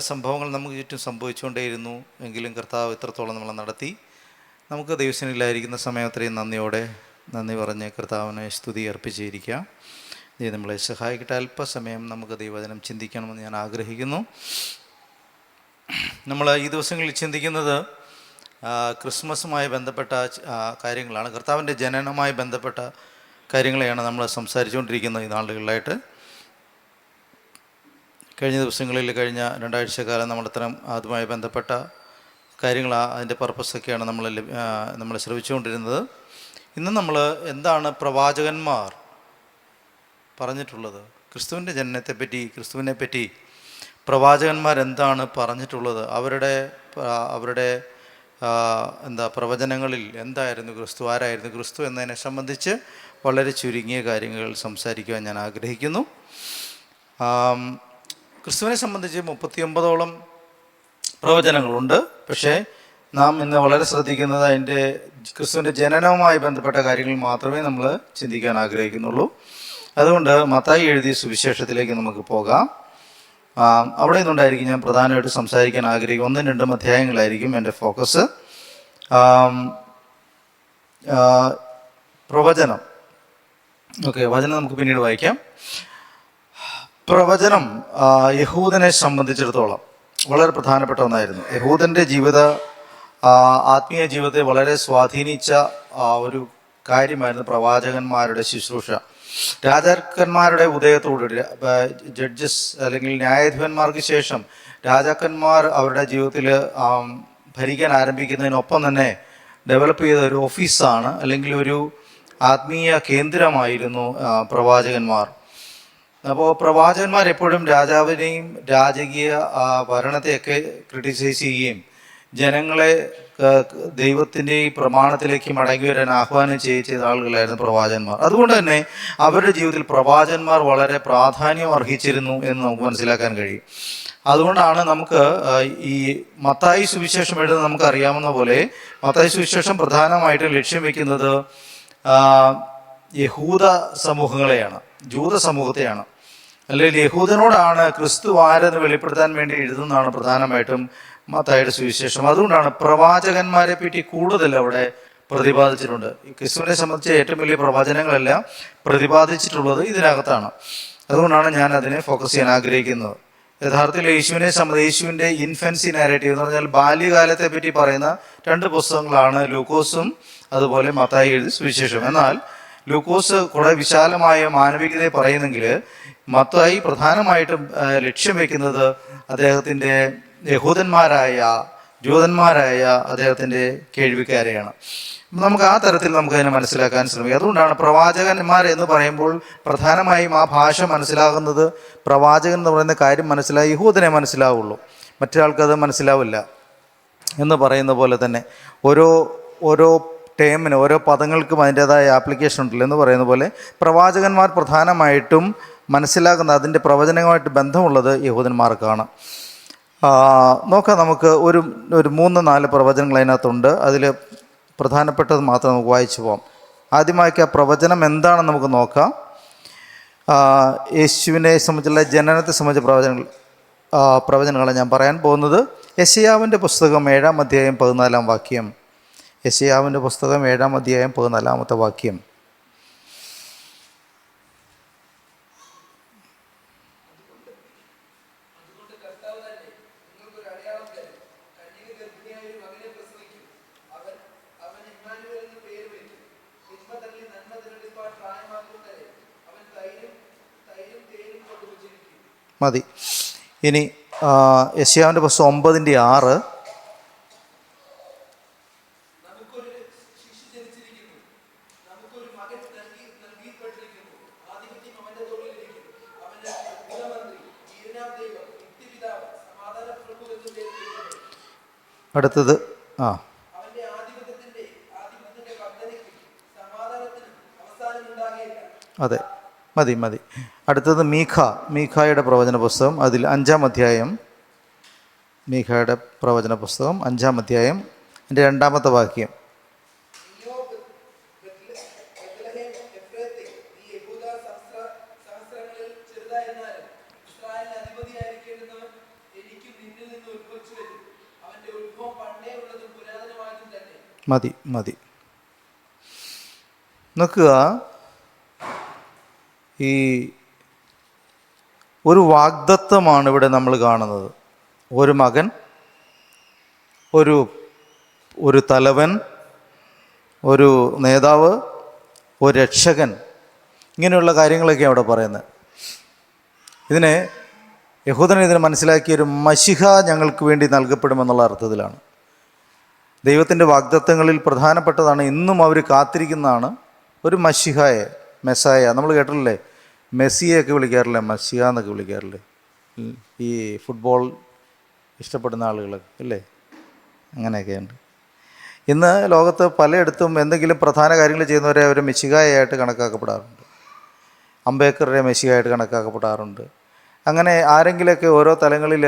സംഭവങ്ങൾ നമുക്ക് ചുറ്റും സംഭവിച്ചുകൊണ്ടേയിരുന്നു. എങ്കിലും കർത്താവ് ഇത്രത്തോളം നമ്മളെ നടത്തി. നമുക്ക് ദൈവസനിലായിരിക്കുന്ന സമയം അത്രയും നന്ദിയോടെ നന്ദി പറഞ്ഞ് കർത്താവിനെ സ്തുതി അർപ്പിച്ചിരിക്കാം. ദൈവം നമ്മളെ സഹായിക്കട്ടെ. അല്പസമയം നമുക്ക് ദൈവവചനം ചിന്തിക്കണമെന്ന് ഞാൻ ആഗ്രഹിക്കുന്നു. നമ്മൾ ഈ ദിവസങ്ങളിൽ ചിന്തിക്കുന്നത് ക്രിസ്മസുമായി ബന്ധപ്പെട്ട കാര്യങ്ങളാണ്. കർത്താവിന്റെ ജനനവുമായി ബന്ധപ്പെട്ട കാര്യങ്ങളെയാണ് നമ്മൾ സംസാരിച്ചുകൊണ്ടിരിക്കുന്നത് ഈ നാളുകളിലായിട്ട്. കഴിഞ്ഞ ദിവസങ്ങളിൽ കഴിഞ്ഞ രണ്ടാഴ്ച കാലം നമ്മൾ ഇത്തരം അതുമായി ബന്ധപ്പെട്ട കാര്യങ്ങൾ അതിന്റെ പർപ്പസൊക്കെയാണ് നമ്മൾ നമ്മൾ ശ്രമിച്ചുകൊണ്ടിരുന്നത് ഇന്ന് നമ്മൾ എന്താണ് പ്രവാചകന്മാർ പറഞ്ഞിട്ടുള്ളത്? ക്രിസ്തുവിന്റെ ജനനത്തെപ്പറ്റി ക്രിസ്തുവിനെ പറ്റി പ്രവാചകന്മാർ എന്താണ് പറഞ്ഞിട്ടുള്ളത് അവരുടെ അവരുടെ എന്താ പ്രവചനങ്ങളിൽ എന്തായിരുന്നു ക്രിസ്തു? ആരായിരുന്നു ക്രിസ്തു എന്നതിനെ സംബന്ധിച്ച് വളരെ ചുരുങ്ങിയ കാര്യങ്ങൾ സംസാരിക്കുവാൻ ഞാൻ ആഗ്രഹിക്കുന്നു. ക്രിസ്തുവിനെ സംബന്ധിച്ച് മുപ്പത്തിയൊമ്പതോളം പ്രവചനങ്ങളുണ്ട്. പക്ഷേ നാം ഇന്ന് വളരെ ശ്രദ്ധിക്കുന്നത് അതിന്റെ ക്രിസ്തുവിന്റെ ജനനവുമായി ബന്ധപ്പെട്ട കാര്യങ്ങൾ മാത്രമേ നമ്മൾ ചിന്തിക്കാൻ ആഗ്രഹിക്കുന്നുള്ളൂ. അതുകൊണ്ട് മത്തായി എഴുതിയ സുവിശേഷത്തിലേക്ക് നമുക്ക് പോകാം. അവിടെ നിന്നുണ്ടായിരിക്കും ഞാൻ പ്രധാനമായിട്ട് സംസാരിക്കാൻ ആഗ്രഹിക്കും. ഒന്നും രണ്ടും അധ്യായങ്ങളായിരിക്കും എന്റെ ഫോക്കസ്. പ്രവചനം. ഓക്കെ വചനം നമുക്ക് പിന്നീട് വായിക്കാം. പ്രവചനം യഹൂദനെ സംബന്ധിച്ചിടത്തോളം വളരെ പ്രധാനപ്പെട്ട ഒന്നായിരുന്നു. യഹൂദന്റെ ജീവിത ആത്മീയ ജീവിതത്തെ വളരെ സ്വാധീനിച്ച ഒരു കാര്യമായിരുന്നു പ്രവാചകന്മാരുടെ ശുശ്രൂഷ. രാജാക്കന്മാരുടെ ഉദയത്തോടുകൂടി ജഡ്ജസ് അല്ലെങ്കിൽ ന്യായാധിപന്മാർക്ക് ശേഷം രാജാക്കന്മാർ അവരുടെ ജീവിതത്തിൽ ഭരിക്കാൻ ആരംഭിക്കുന്നതിനൊപ്പം തന്നെ ഡെവലപ്പ് ചെയ്ത ഒരു ഓഫീസാണ് അല്ലെങ്കിൽ ഒരു ആത്മീയ കേന്ദ്രമായിരുന്നു പ്രവാചകന്മാർ. അപ്പോൾ പ്രവാചകന്മാർ എപ്പോഴും രാജാവിനെയും രാജകീയ ഭരണത്തെയൊക്കെ ക്രിട്ടിസൈസ് ചെയ്യുകയും ജനങ്ങളെ ദൈവത്തിന്റെ ഈ പ്രമാണത്തിലേക്ക് മടങ്ങി വരാൻ ആഹ്വാനം ചെയ്ത ആളുകളായിരുന്നു പ്രവാചകന്മാർ. അതുകൊണ്ട് തന്നെ അവരുടെ ജീവിതത്തിൽ പ്രവാചകന്മാർ വളരെ പ്രാധാന്യം അർഹിച്ചിരുന്നു എന്ന് നമുക്ക് മനസ്സിലാക്കാൻ കഴിയും. അതുകൊണ്ടാണ് നമുക്ക് ഈ മത്തായി സുവിശേഷം എഴുതുന്നത് നമുക്ക് അറിയാവുന്ന പോലെ മത്തായി സുവിശേഷം പ്രധാനമായിട്ടും ലക്ഷ്യം വെക്കുന്നത് യഹൂദ സമൂഹങ്ങളെയാണ് ജൂത സമൂഹത്തെയാണ്. അല്ലെങ്കിൽ യഹൂദനോടാണ് ക്രിസ്തു ആരെന്ന് വെളിപ്പെടുത്താൻ വേണ്ടി എഴുതുന്നതാണ് പ്രധാനമായിട്ടും മത്തായുടെ സുവിശേഷം. അതുകൊണ്ടാണ് പ്രവാചകന്മാരെ പറ്റി കൂടുതൽ അവിടെ പ്രതിപാദിച്ചിട്ടുണ്ട്. ക്രിസ്തുവിനെ സംബന്ധിച്ച ഏറ്റവും വലിയ പ്രവചനങ്ങളെല്ലാം പ്രതിപാദിച്ചിട്ടുള്ളത് ഇതിനകത്താണ്. അതുകൊണ്ടാണ് ഞാൻ അതിനെ ഫോക്കസ് ചെയ്യാൻ ആഗ്രഹിക്കുന്നത്. യഥാർത്ഥത്തിൽ യേശുവിനെ സംബന്ധിച്ച് യേശുവിന്റെ ഇൻഫൻസി നാരേറ്റീവ് എന്ന് പറഞ്ഞാൽ ബാല്യകാലത്തെ പറ്റി പറയുന്ന രണ്ട് പുസ്തകങ്ങളാണ് ലൂക്കോസും അതുപോലെ മത്തായി എഴുതി സുവിശേഷം എന്നാൽ ലൂക്കോസ് കുറെ വിശാലമായ മാനവികതയെ പറയുന്നെങ്കിൽ മത്തായി പ്രധാനമായിട്ടും ലക്ഷ്യം വയ്ക്കുന്നത് അദ്ദേഹത്തിന്റെ യഹൂദന്മാരായ ജൂതന്മാരായ അദ്ദേഹത്തിന്റെ കേൾവിക്കാരെയാണ്. നമുക്ക് ആ തരത്തിൽ നമുക്ക് അതിനെ മനസ്സിലാക്കാൻ ശ്രമിക്കാം. അതുകൊണ്ടാണ് പ്രവാചകന്മാർ എന്ന് പറയുമ്പോൾ പ്രധാനമായും ആ ഭാഷ മനസ്സിലാകുന്നത് പ്രവാചകൻ എന്ന് പറയുന്ന കാര്യം മനസ്സിലായി യഹൂദനെ മനസ്സിലാവുള്ളൂ. മറ്റൊരാൾക്കത് മനസ്സിലാവില്ല എന്ന് പറയുന്ന പോലെ തന്നെ ഓരോ ഓരോ ടേമിന് ഓരോ പദങ്ങൾക്കും അതിന്റേതായ ആപ്ലിക്കേഷൻ ഉണ്ടല്ലോ എന്ന് പറയുന്ന പോലെ പ്രവാചകന്മാർ പ്രധാനമായിട്ടും മനസ്സിലാക്കുന്ന അതിന്റെ പ്രവചനവുമായിട്ട് ബന്ധമുള്ളത് യഹൂദന്മാർക്കാണ്. നോക്കാം നമുക്ക് ഒരു ഒരു മൂന്ന് നാല് പ്രവചനങ്ങൾ അതിനകത്തുണ്ട്. അതിൽ പ്രധാനപ്പെട്ടത് മാത്രം നമുക്ക് വായിച്ചു പോകാം ആദ്യമായിട്ട് ആ പ്രവചനം എന്താണെന്ന് നമുക്ക് നോക്കാം. യേശുവിനെ സംബന്ധിച്ചുള്ള ജനനത്തെ സംബന്ധിച്ച പ്രവചനങ്ങൾ പ്രവചനങ്ങളാണ് ഞാൻ പറയാൻ പോകുന്നത്. യശയാവിന്റെ പുസ്തകം ഏഴാം അധ്യായം പതിനാലാം വാക്യം. യശയാവിന്റെ പുസ്തകം ഏഴാം അധ്യായം പതിനാലാമത്തെ വാക്യം. മതി. ഇനി യശ്യാവിന്റെ പുസ്തകം ഒമ്പതിന്റെ ആറ്. അടുത്തത് ആ. അതെ. മതി മതി. അടുത്തത് മീഖ. മീഖായുടെ പ്രവചന പുസ്തകം അതിൽ അഞ്ചാം അധ്യായം. മീഖായുടെ പ്രവചന പുസ്തകം അഞ്ചാം അധ്യായം. എന്റെ രണ്ടാമത്തെ വാക്യം. മതി മതി. നോക്കുക. ഈ ഒരു വാഗ്ദത്വമാണ് ഇവിടെ നമ്മൾ കാണുന്നത്. ഒരു മകൻ ഒരു ഒരു തലവൻ ഒരു നേതാവ് ഒരു രക്ഷകൻ. ഇങ്ങനെയുള്ള കാര്യങ്ങളൊക്കെ അവിടെ പറയുന്നത്. ഇതിനെ യഹൂദൻ ഇതിനെ മനസ്സിലാക്കിയ ഒരു മഷിഹ ഞങ്ങൾക്ക് വേണ്ടി നൽകപ്പെടുമെന്നുള്ള അർത്ഥത്തിലാണ്. ദൈവത്തിന്റെ വാഗ്ദത്വങ്ങളിൽ പ്രധാനപ്പെട്ടതാണ് ഇന്നും അവർ കാത്തിരിക്കുന്നതാണ് ഒരു മഷിഹായെ മെസ്സായ. നമ്മൾ കേട്ടിട്ടില്ലേ? മെസ്സിയൊക്കെ വിളിക്കാറില്ലേ? മഷിഹ എന്നൊക്കെ വിളിക്കാറില്ലേ? ഈ ഫുട്ബോൾ ഇഷ്ടപ്പെടുന്ന ആളുകളൊക്കെ അല്ലേ? അങ്ങനെയൊക്കെയുണ്ട്. ഇന്ന് ലോകത്ത് പലയിടത്തും എന്തെങ്കിലും പ്രധാന കാര്യങ്ങൾ ചെയ്യുന്നവരെ അവർ മെസ്സികായായിട്ട് കണക്കാക്കപ്പെടാറുണ്ട്. അംബേദ്കറുടെ മെസ്സിയായിട്ട് കണക്കാക്കപ്പെടാറുണ്ട്. അങ്ങനെ ആരെങ്കിലുമൊക്കെ ഓരോ തലങ്ങളിൽ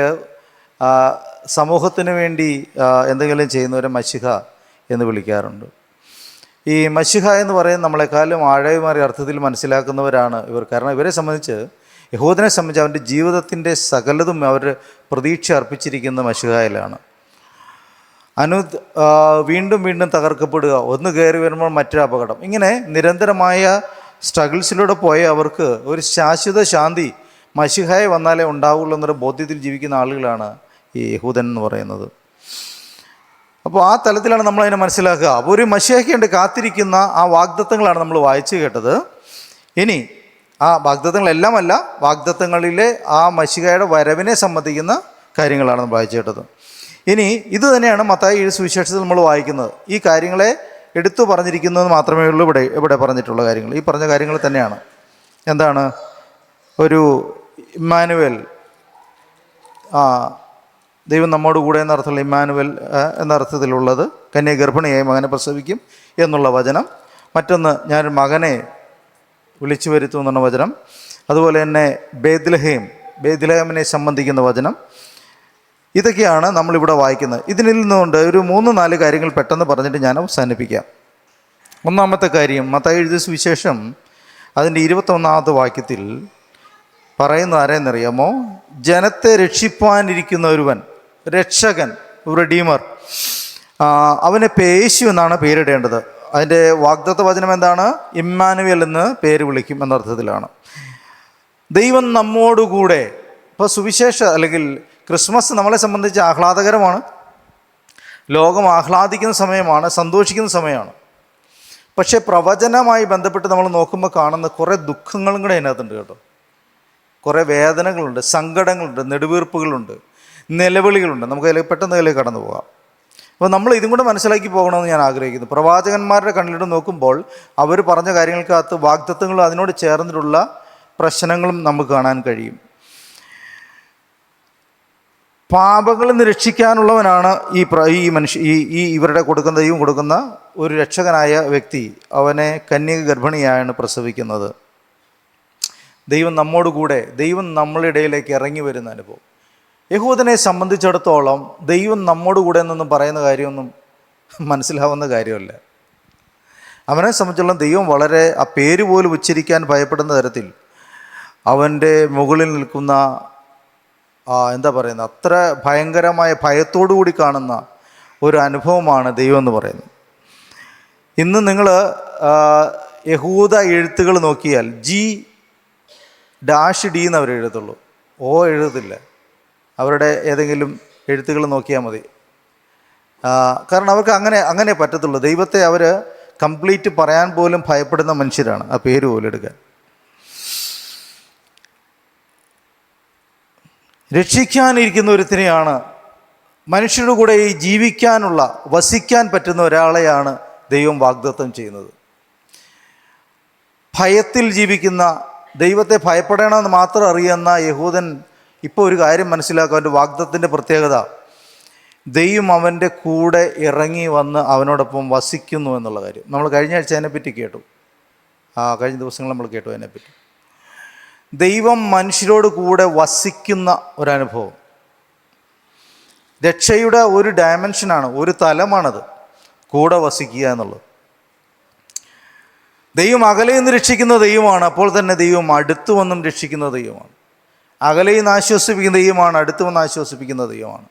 സമൂഹത്തിന് വേണ്ടി എന്തെങ്കിലും ചെയ്യുന്നവരെ മഷിഹ എന്ന് വിളിക്കാറുണ്ട്. ഈ മഷിഹ എന്ന് പറയുന്നത് നമ്മളെക്കാളും ആഴമേറിയ അർത്ഥത്തിൽ മനസ്സിലാക്കുന്നവരാണ് ഇവർ. കാരണം ഇവരെ സംബന്ധിച്ച് യഹൂദനെ സംബന്ധിച്ച് അവന്റെ ജീവിതത്തിന്റെ സകലതും അവർ പ്രതീക്ഷ അർപ്പിച്ചിരിക്കുന്ന മഷിഹായിലാണ്. അനു വീണ്ടും വീണ്ടും തകർക്കപ്പെടുക ഒന്ന് കയറി വരുമ്പോൾ മറ്റൊരു അപകടം. ഇങ്ങനെ നിരന്തരമായ സ്ട്രഗിൾസിലൂടെ പോയ അവർക്ക് ഒരു ശാശ്വത ശാന്തി മഷിഹായ വന്നാലേ ഉണ്ടാവുള്ളൂ എന്നൊരു ബോധ്യത്തിൽ ജീവിക്കുന്ന ആളുകളാണ് ഈ യഹൂദൻ എന്ന് പറയുന്നത്. അപ്പോൾ ആ തലത്തിലാണ് നമ്മൾ അതിനെ മനസ്സിലാക്കുക. അപ്പോൾ ഒരു മഷിയാക്കിയുണ്ട് കാത്തിരിക്കുന്ന ആ വാഗ്ദത്തങ്ങളാണ് നമ്മൾ വായിച്ചു കേട്ടത്. ഇനി ആ വാഗ്ദത്തങ്ങളെല്ലാം അല്ല വാഗ്ദത്തങ്ങളിലെ ആ മഷികയുടെ വരവിനെ സംബന്ധിക്കുന്ന കാര്യങ്ങളാണ് നമ്മൾ വായിച്ചു കേട്ടത്. ഇനി ഇത് തന്നെയാണ് മത്തായി എഴുതി സുവിശേഷത്തിൽ നമ്മൾ വായിക്കുന്നത്. ഈ കാര്യങ്ങളെ എടുത്തു പറഞ്ഞിരിക്കുന്നത് മാത്രമേ ഉള്ളൂ ഇവിടെ ഇവിടെ പറഞ്ഞിട്ടുള്ള കാര്യങ്ങൾ. ഈ പറഞ്ഞ കാര്യങ്ങൾ തന്നെയാണ്. എന്താണ്? ഒരു ഇമ്മാനുവൽ ആ ദൈവം നമ്മോട് കൂടെ എന്ന അർത്ഥമുള്ള ഇമ്മാനുവൽ എന്നർത്ഥത്തിലുള്ളത് കന്യ ഗർഭിണിയായി മകനെ പ്രസവിക്കും എന്നുള്ള വചനം. മറ്റൊന്ന് ഞാൻ മകനെ വിളിച്ചു വരുത്തും എന്നുള്ള വചനം. അതുപോലെ തന്നെ ബേദ്ലഹേം ബേദ്ലഹേമിനെ സംബന്ധിക്കുന്ന വചനം. ഇതൊക്കെയാണ് നമ്മളിവിടെ വായിക്കുന്നത്. ഇതിനിൽ നിന്നുകൊണ്ട് ഒരു മൂന്ന് നാല് കാര്യങ്ങൾ പെട്ടെന്ന് പറഞ്ഞിട്ട് ഞാൻ അവസാനിപ്പിക്കാം. ഒന്നാമത്തെ കാര്യം മത്തായി എഴുതിയ സുവിശേഷം അതിന്റെ ഇരുപത്തൊന്നാമത്തെ വാക്യത്തിൽ പറയുന്നത് ആരെന്നറിയാമോ ജനത്തെ രക്ഷിപ്പാനിരിക്കുന്ന ഒരുവൻ. രക്ഷകൻ റെഡീമർ അവന് പേശു എന്നാണ് പേരിടേണ്ടത്. അതിന്റെ വാഗ്ദത്ത വചനം എന്താണ്? ഇമ്മാനുവൽ എന്ന് പേര് വിളിക്കും എന്നർത്ഥത്തിലാണ് ദൈവം നമ്മോടുകൂടെ ഇപ്പോൾ സുവിശേഷ അല്ലെങ്കിൽ ക്രിസ്മസ് നമ്മളെ സംബന്ധിച്ച് ആഹ്ലാദകരമാണ്. ലോകം ആഹ്ലാദിക്കുന്ന സമയമാണ് സന്തോഷിക്കുന്ന സമയമാണ്. പക്ഷേ പ്രവചനമായി ബന്ധപ്പെട്ട് നമ്മൾ നോക്കുമ്പോൾ കാണുന്ന കുറേ ദുഃഖങ്ങളും കൂടെ അതിനകത്തുണ്ട് കേട്ടോ. കുറേ വേദനകളുണ്ട് സങ്കടങ്ങളുണ്ട് നെടുവീർപ്പുകളുണ്ട്. നിലവിളികളുണ്ട്. നമുക്ക് അതിലേക്ക് പെട്ടെന്ന് അതിലേക്ക് കടന്നു പോകാം. അപ്പോൾ നമ്മൾ ഇതും കൂടെ മനസ്സിലാക്കി പോകണമെന്ന് ഞാൻ ആഗ്രഹിക്കുന്നു. പ്രവാചകന്മാരുടെ കണ്ണിലൂടെ നോക്കുമ്പോൾ അവർ പറഞ്ഞ കാര്യങ്ങൾക്കകത്ത് വാഗ്ദത്വങ്ങളും അതിനോട് ചേർന്നിട്ടുള്ള പ്രശ്നങ്ങളും നമുക്ക് കാണാൻ കഴിയും. പാപങ്ങളിൽ നിന്ന് രക്ഷിക്കാനുള്ളവനാണ് ഈ ഈ മനുഷ്യ ഈ ഈ ഇവരുടെ കൊടുക്കുന്ന ദൈവം കൊടുക്കുന്ന ഒരു രക്ഷകനായ വ്യക്തി. അവനെ കന്യക ഗർഭിണിയാണ് പ്രസവിക്കുന്നത്. ദൈവം നമ്മോടുകൂടെ ദൈവം നമ്മളിടയിലേക്ക് ഇറങ്ങി വരുന്ന അനുഭവം. യഹൂദനെ സംബന്ധിച്ചിടത്തോളം ദൈവം നമ്മോട് കൂടെ എന്നൊന്നും പറയുന്ന കാര്യമൊന്നും മനസ്സിലാവുന്ന കാര്യമല്ല. അവനെ സംബന്ധിച്ചിടത്തോളം ദൈവം വളരെ ആ പേര് പോലും ഉച്ചരിക്കാൻ ഭയപ്പെടുന്ന തരത്തിൽ അവന്റെ മുകളിൽ നിൽക്കുന്ന എന്താ പറയുന്നത് അത്ര ഭയങ്കരമായ ഭയത്തോടു കൂടി കാണുന്ന ഒരു അനുഭവമാണ് ദൈവം എന്ന് പറയുന്നത്. ഇന്ന് നിങ്ങൾ യഹൂദ എഴുത്തുകൾ നോക്കിയാൽ ജി ഡാഷ് ഡി എന്ന് അവർ എഴുതുള്ളൂ. ഓ എഴുതത്തില്ല. അവരുടെ ഏതെങ്കിലും എഴുത്തുകൾ നോക്കിയാൽ മതി. കാരണം അവർക്ക് അങ്ങനെ അങ്ങനെ പറ്റത്തുള്ളൂ. ദൈവത്തെ അവർ കംപ്ലീറ്റ് പറയാൻ പോലും ഭയപ്പെടുന്ന മനുഷ്യരാണ് ആ പേര് പോലും എടുക്കാൻ. രക്ഷിക്കാനിരിക്കുന്ന ഒരുത്തിനെയാണ് മനുഷ്യരുടെ കൂടെ ഈ ജീവിക്കാനുള്ള വസിക്കാൻ പറ്റുന്ന ഒരാളെയാണ് ദൈവം വാഗ്ദത്തം ചെയ്യുന്നത്. ഭയത്തിൽ ജീവിക്കുന്ന ദൈവത്തെ ഭയപ്പെടണമെന്ന് മാത്രം അറിയുന്ന യഹൂദൻ ഇപ്പോൾ ഒരു കാര്യം മനസ്സിലാക്കുക അവന്റെ വാഗ്ദത്തിന്റെ പ്രത്യേകത. ദൈവം അവന്റെ കൂടെ ഇറങ്ങി വന്ന് അവനോടൊപ്പം വസിക്കുന്നു എന്നുള്ള കാര്യം. നമ്മൾ കഴിഞ്ഞ ആഴ്ച അതിനെപ്പറ്റി കേട്ടു. ആ കഴിഞ്ഞ ദിവസങ്ങൾ നമ്മൾ കേട്ടു അതിനെപ്പറ്റി. ദൈവം മനുഷ്യരോട് കൂടെ വസിക്കുന്ന ഒരനുഭവം. രക്ഷയുടെ ഒരു ഡയമെൻഷനാണ് ഒരു തലമാണത് കൂടെ വസിക്കുക എന്നുള്ളത്. ദൈവം അകലെ നിന്ന് രക്ഷിക്കുന്ന ദൈവമാണ് അപ്പോൾ തന്നെ ദൈവം അടുത്തു വന്നും രക്ഷിക്കുന്ന ദൈവമാണ്. അകലെ നിന്ന് ആശ്വസിപ്പിക്കുന്ന ദൈവമാണ് അടുത്ത് വന്ന് ആശ്വസിപ്പിക്കുന്ന ദൈവമാണ്.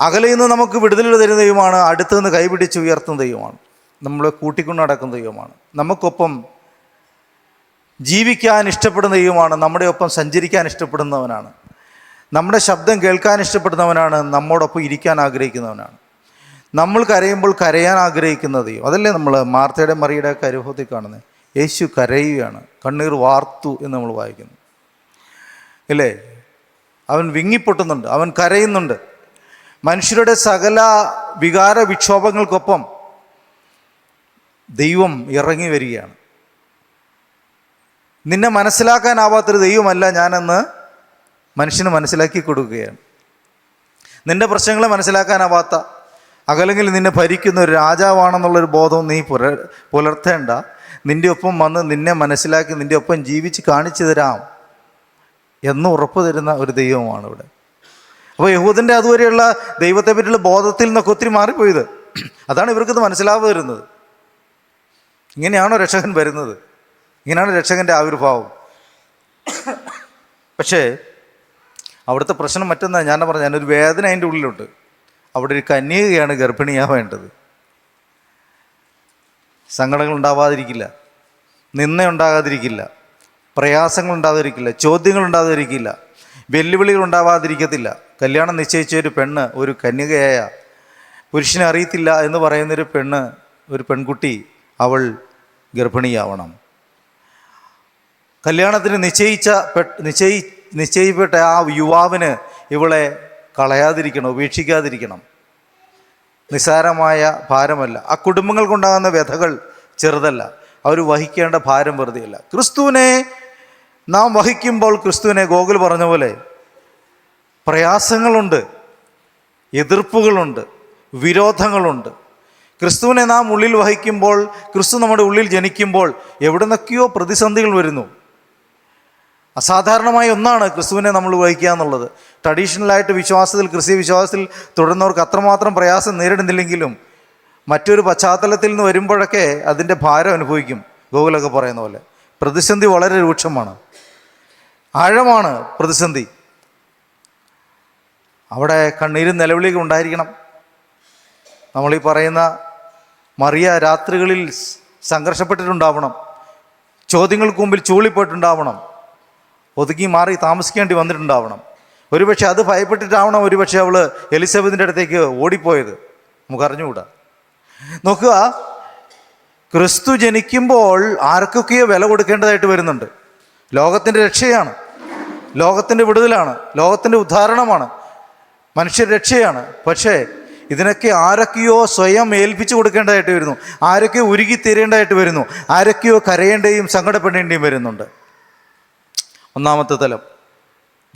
അകലെ നിന്ന് നമുക്ക് വിടുതൽ തരുന്ന ദൈവമാണ് അടുത്തു നിന്ന് കൈപിടിച്ച് ഉയർത്തുന്ന ദൈവമാണ്. നമ്മളെ കൂട്ടിക്കൊണ്ട് നടക്കുന്ന ദൈവമാണ്. നമുക്കൊപ്പം ജീവിക്കാൻ ഇഷ്ടപ്പെടുന്ന ദൈവമാണ് നമ്മുടെ ഒപ്പം സഞ്ചരിക്കാൻ ഇഷ്ടപ്പെടുന്നവനാണ്. നമ്മുടെ ശബ്ദം കേൾക്കാൻ ഇഷ്ടപ്പെടുന്നവനാണ് നമ്മോടൊപ്പം ഇരിക്കാൻ ആഗ്രഹിക്കുന്നവനാണ്. നമ്മൾ കരയുമ്പോൾ കരയാൻ ആഗ്രഹിക്കുന്ന ദൈവം. അതല്ലേ നമ്മൾ മാർത്തയുടെ മറിയുടെ ഒക്കെ അനുഭവത്തിൽ കാണുന്നത്? യേശു കരയുകയാണ് കണ്ണീർ വാർത്തു എന്ന് നമ്മൾ വായിക്കുന്നു. ഇല്ലേ? അവൻ വിങ്ങിപ്പൊട്ടുന്നുണ്ട് അവൻ കരയുന്നുണ്ട്. മനുഷ്യരുടെ സകല വികാര വിക്ഷോഭങ്ങൾക്കൊപ്പം ദൈവം ഇറങ്ങി വരികയാണ്. നിന്നെ മനസ്സിലാക്കാനാവാത്തൊരു ദൈവമല്ല ഞാനെന്ന് മനുഷ്യന് മനസ്സിലാക്കി കൊടുക്കുകയാണ്. നിന്റെ പ്രശ്നങ്ങളെ മനസ്സിലാക്കാനാവാത്ത അകലെങ്കിൽ നിന്നെ ഭരിക്കുന്ന ഒരു രാജാവാണെന്നുള്ളൊരു ബോധം നീ പുല പുലർത്തേണ്ട. നിന്റെ ഒപ്പം വന്ന് നിന്നെ മനസ്സിലാക്കി നിന്റെ ഒപ്പം ജീവിച്ച് കാണിച്ചു തരാം. എന്ന് ഉറപ്പ് തരുന്ന ഒരു ദൈവമാണ് ഇവിടെ. അപ്പോൾ യഹൂദന്റെ അതുവരെയുള്ള ദൈവത്തെ പറ്റിയുള്ള ബോധത്തിൽ നിന്നൊക്കെ ഒത്തിരി മാറിപ്പോയത്. അതാണ് ഇവർക്കിത് മനസ്സിലാവ് വരുന്നത്. ഇങ്ങനെയാണോ രക്ഷകൻ വരുന്നത്? ഇങ്ങനെയാണ് രക്ഷകന്റെ ആവിർഭാവം പക്ഷേ അവിടുത്തെ പ്രശ്നം മറ്റൊന്നാണ് ഞാൻ പറഞ്ഞു ഞാനൊരു വേദന അതിന്റെ ഉള്ളിലുണ്ട്. അവിടെ ഒരു കന്യകയാണ് ഗർഭിണിയാവേണ്ടത്. സങ്കടങ്ങൾ ഉണ്ടാവാതിരിക്കില്ല. നിന്ന ഉണ്ടാകാതിരിക്കില്ല പ്രയാസങ്ങൾ ഉണ്ടാകാതിരിക്കില്ല ചോദ്യങ്ങൾ ഉണ്ടാകാതിരിക്കില്ല വെല്ലുവിളികൾ ഉണ്ടാവാതിരിക്കത്തില്ല. കല്യാണം നിശ്ചയിച്ച ഒരു പെണ്ണ് ഒരു കന്യകയായ പുരുഷനെ അറിയത്തില്ല എന്ന് പറയുന്നൊരു പെണ്ണ് ഒരു പെൺകുട്ടി അവൾ ഗർഭിണിയാവണം. കല്യാണത്തിന് നിശ്ചയിച്ച നിശ്ചയി നിശ്ചയിപ്പെട്ട ആ യുവാവിന് ഇവളെ കളയാതിരിക്കണം ഉപേക്ഷിക്കാതിരിക്കണം. നിസ്സാരമായ ഭാരമല്ല. ആ കുടുംബങ്ങൾക്കുണ്ടാകുന്ന വ്യഥകൾ ചെറുതല്ല. അവർ വഹിക്കേണ്ട ഭാരം വെറുതെയല്ല. ക്രിസ്തുവിനെ നാം വഹിക്കുമ്പോൾ ക്രിസ്തുവിനെ ഗോകുൽ പറഞ്ഞ പോലെ പ്രയാസങ്ങളുണ്ട് എതിർപ്പുകളുണ്ട് വിരോധങ്ങളുണ്ട്. ക്രിസ്തുവിനെ നാം ഉള്ളിൽ വഹിക്കുമ്പോൾ ക്രിസ്തു നമ്മുടെ ഉള്ളിൽ ജനിക്കുമ്പോൾ എവിടെ നിന്നൊക്കെയോ പ്രതിസന്ധികൾ വരുന്നു. അസാധാരണമായ ഒന്നാണ് ക്രിസ്തുവിനെ നമ്മൾ വഹിക്കുക എന്നുള്ളത്. ട്രഡീഷണലായിട്ട് വിശ്വാസത്തിൽ ക്രിസ്തീയ വിശ്വാസത്തിൽ തുടരുന്നവർക്ക് അത്രമാത്രം പ്രയാസം നേരിടുന്നില്ലെങ്കിലും മറ്റൊരു പശ്ചാത്തലത്തിൽ നിന്ന് വരുമ്പോഴൊക്കെ അതിന്റെ ഭാരം അനുഭവിക്കും. ഗോകുലൊക്കെ പറയുന്ന പോലെ. പ്രതിസന്ധി വളരെ രൂക്ഷമാണ്. ആഴമാണ് പ്രതിസന്ധി. അവിടെ കണ്ണീരും നിലവിളിയൊക്കെ ഉണ്ടായിരിക്കണം. നമ്മളീ പറയുന്ന മറിയ രാത്രികളിൽ സംഘർഷപ്പെട്ടിട്ടുണ്ടാവണം. ചോദ്യങ്ങൾക്ക് മുമ്പിൽ ചൂളിപ്പോയിട്ടുണ്ടാവണം. ഒതുക്കി മാറി താമസിക്കേണ്ടി വന്നിട്ടുണ്ടാവണം. ഒരുപക്ഷെ അത് ഭയപ്പെട്ടിട്ടാവണം ഒരുപക്ഷെ അവൾ എലിസബത്തിന്റെ അടുത്തേക്ക് ഓടിപ്പോയത്. നമുക്ക് അറിഞ്ഞുകൂടാ നോക്കുക. ക്രിസ്തു ജനിക്കുമ്പോൾ ആർക്കൊക്കെയോ വില കൊടുക്കേണ്ടതായിട്ട് വരുന്നുണ്ട്. ലോകത്തിന്റെ രക്ഷയാണ്. ലോകത്തിന്റെ വിടുതലാണ്. ലോകത്തിന്റെ ഉദ്ധാരണമാണ്. മനുഷ്യ രക്ഷയാണ്. പക്ഷേ ഇതിനൊക്കെ ആരൊക്കെയോ സ്വയം ഏൽപ്പിച്ചു കൊടുക്കേണ്ടതായിട്ട് വരുന്നു. ആരൊക്കെയോ ഉരുകി തീരേണ്ടതായിട്ട് വരുന്നു. ആരൊക്കെയോ കരയേണ്ടയും സങ്കടപ്പെടേണ്ടിയും വരുന്നുണ്ട്. ഒന്നാമത്തെ തലം.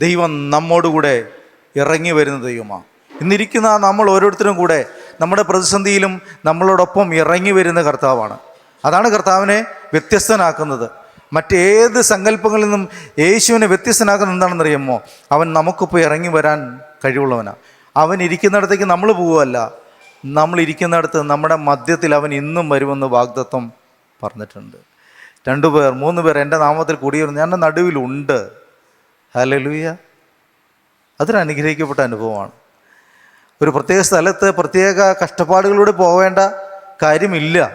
ദൈവം നമ്മോടുകൂടെ ഇറങ്ങി വരുന്ന ദൈവമാണ് ഇന്നിരിക്കുന്ന നമ്മൾ ഓരോരുത്തരും കൂടെ നമ്മുടെ പ്രതിസന്ധിയിലും നമ്മളോടൊപ്പം ഇറങ്ങി വരുന്ന കർത്താവാണ്. അതാണ് കർത്താവിനെ വ്യത്യസ്തനാക്കുന്നത്. മറ്റേത് സങ്കല്പങ്ങളിൽ നിന്നും യേശുവിനെ വ്യത്യസ്തനാക്കുന്നത് എന്താണെന്നറിയാമോ? അവൻ നമുക്കിപ്പോൾ ഇറങ്ങി വരാൻ കഴിവുള്ളവനാണ് അവൻ ഇരിക്കുന്നിടത്തേക്ക് നമ്മൾ പോവുകയല്ല. നമ്മൾ ഇരിക്കുന്നിടത്ത് നമ്മുടെ മധ്യത്തിൽ അവൻ ഇന്നും വരുമെന്ന് വാഗ്ദത്വം പറഞ്ഞിട്ടുണ്ട്. രണ്ടു പേർ മൂന്ന് പേർ എന്റെ നാമത്തിൽ കൂടിയിരുന്നു ഞാൻ നടുവിലുണ്ട്. ഹലലുയ അതൊരു അനുഗ്രഹിക്കപ്പെട്ട അനുഭവമാണ്. ഒരു പ്രത്യേക സ്ഥലത്ത് പ്രത്യേക കഷ്ടപ്പാടുകളിലൂടെ പോവേണ്ട കാര്യമില്ല.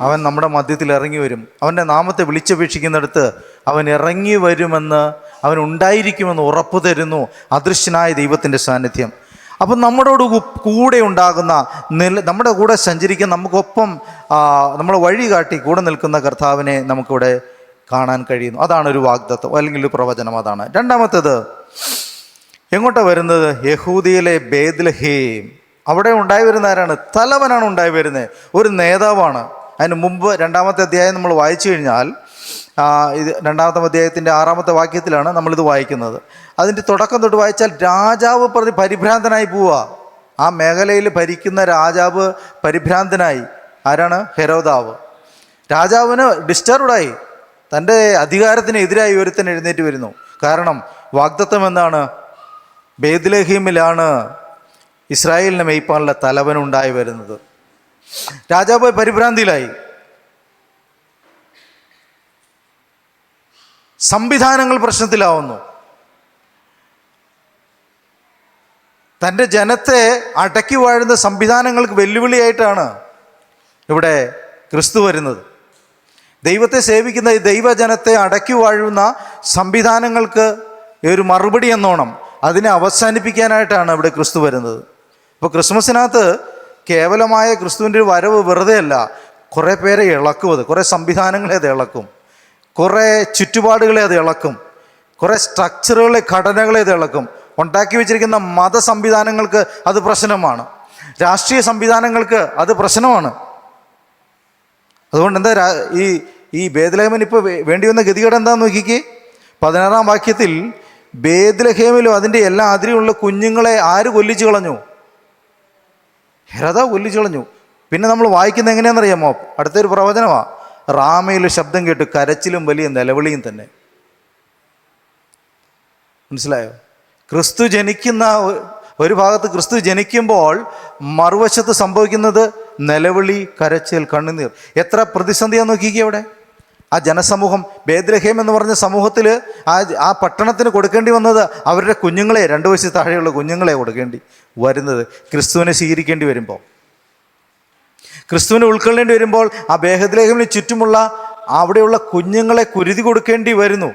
അവൻ നമ്മുടെ മധ്യത്തിൽ ഇറങ്ങി വരും. അവന്റെ നാമത്തെ വിളിച്ചപേക്ഷിക്കുന്നിടത്ത് അവൻ ഇറങ്ങി വരുമെന്ന് അവൻ ഉണ്ടായിരിക്കുമെന്ന് ഉറപ്പ് തരുന്നു. അദൃശ്യനായ ദൈവത്തിന്റെ സാന്നിധ്യം. അപ്പം നമ്മളോട് കൂടെ ഉണ്ടാകുന്ന നില നമ്മുടെ കൂടെ സഞ്ചരിക്കുന്ന നമുക്കൊപ്പം നമ്മളെ വഴി കാട്ടി കൂടെ നിൽക്കുന്ന കർത്താവിനെ നമുക്കിവിടെ കാണാൻ കഴിയുന്നു. അതാണ് ഒരു വാഗ്ദത്വം അല്ലെങ്കിൽ ഒരു പ്രവചനം അതാണ്. രണ്ടാമത്തേത് എങ്ങോട്ടാണ് വരുന്നത്? യഹൂദിയിലെ ബേദ്ലഹീം അവിടെ ഉണ്ടായി വരുന്ന ആരാണ്? തലവനാണ് ഉണ്ടായി വരുന്നത് ഒരു നേതാവാണ്. അതിന് മുമ്പ് രണ്ടാമത്തെ അധ്യായം നമ്മൾ വായിച്ചു കഴിഞ്ഞാൽ ഇത് രണ്ടാമത്തെ അധ്യായത്തിന്റെ ആറാമത്തെ വാക്യത്തിലാണ് നമ്മളിത് വായിക്കുന്നത്. അതിന്റെ തുടക്കം തൊട്ട് വായിച്ചാൽ രാജാവ് പ്രതി പരിഭ്രാന്തനായി പോവുക ആ മേഖലയിൽ ഭരിക്കുന്ന രാജാവ് പരിഭ്രാന്തനായി. ആരാണ്? ഹെരോദാവ്. രാജാവിന് ഡിസ്റ്റർബ്ഡായി തന്റെ അധികാരത്തിന് എതിരായി ഒരുത്തൻ എഴുന്നേറ്റ് വരുന്നു. കാരണം വാഗ്ദത്വം എന്താണ്? ബേദ്ലഹീമിലാണ് ഇസ്രായേലിനെ മെയ്പ്പാനുള്ള തലവനുണ്ടായി വരുന്നത്. രാജാവ് പരിഭ്രാന്തിയിലായി. സംവിധാനങ്ങൾ പ്രശ്നത്തിലാവുന്നു. തന്റെ ജനത്തെ അടക്കി വാഴുന്ന സംവിധാനങ്ങൾക്ക് വെല്ലുവിളിയായിട്ടാണ് ഇവിടെ ക്രിസ്തു വരുന്നത്. ദൈവത്തെ സേവിക്കുന്ന ഈ ദൈവജനത്തെ അടക്കി വാഴുന്ന സംവിധാനങ്ങൾക്ക് ഒരു മറുപടി എന്നോണം അതിനെ അവസാനിപ്പിക്കാനായിട്ടാണ് ഇവിടെ ക്രിസ്തു വരുന്നത്. ഇപ്പോൾ ക്രിസ്മസിനകത്ത് കേവലമായ ക്രിസ്തുവിന്റെ ഒരു വരവ് വെറുതെ അല്ല കുറേ പേരെ ഇളക്കും അത് കുറേ സംവിധാനങ്ങളെ അത് ഇളക്കും കുറേ ചുറ്റുപാടുകളെ അത് ഇളക്കും കുറേ സ്ട്രക്ചറുകളെ ഘടനകളെ ഇത് ഇളക്കും. ഉണ്ടാക്കി വെച്ചിരിക്കുന്ന മത സംവിധാനങ്ങൾക്ക് അത് പ്രശ്നമാണ്. രാഷ്ട്രീയ സംവിധാനങ്ങൾക്ക് അത് പ്രശ്നമാണ്. അതുകൊണ്ട് എന്താ ഈ ഈ ഭേദലേമൻ ഇപ്പോൾ വേണ്ടി വന്ന ഗതികേട് എന്താന്ന് നോക്കിക്കേ? പതിനാറാം വാക്യത്തിൽ ബേദലഹേമിലും അതിന്റെ എല്ലാ അതിരിയുള്ള കുഞ്ഞുങ്ങളെ ആര് കൊല്ലിച്ചു കളഞ്ഞു? ഹെരത കൊല്ലിച്ചു കളഞ്ഞു. പിന്നെ നമ്മൾ വായിക്കുന്നത് എങ്ങനെയാണെന്നറിയാമോ അടുത്തൊരു പ്രവചനമാണ് റാമയിൽ ശബ്ദം കേട്ട് കരച്ചിലും വലിയ നിലവിളിയും തന്നെ. മനസ്സിലായോ? ക്രിസ്തു ജനിക്കുന്ന ഒരു ഭാഗത്ത് ക്രിസ്തു ജനിക്കുമ്പോൾ മറുവശത്ത് സംഭവിക്കുന്നത് നിലവിളി കരച്ചിൽ കണ്ണുനീർ. എത്ര പ്രതിസന്ധിയാന്ന് നോക്കിക്കേ അവിടെ? ആ ജനസമൂഹം ബേദ്രഹേം എന്ന് പറഞ്ഞ സമൂഹത്തിൽ ആ ആ പട്ടണത്തിന് കൊടുക്കേണ്ടി വന്നത് അവരുടെ കുഞ്ഞുങ്ങളെ രണ്ട് വയസ്സിൽ താഴെയുള്ള കുഞ്ഞുങ്ങളെ കൊടുക്കേണ്ടി വരുന്നത്. ക്രിസ്തുവിനെ സ്വീകരിക്കേണ്ടി വരുമ്പോൾ. ക്രിസ്തുവിനെ ഉൾക്കൊള്ളേണ്ടി വരുമ്പോൾ ആ ബേഹദ്ലേഹമിന് ചുറ്റുമുള്ള അവിടെയുള്ള കുഞ്ഞുങ്ങളെ കുരുതി കൊടുക്കേണ്ടി വരുന്നു.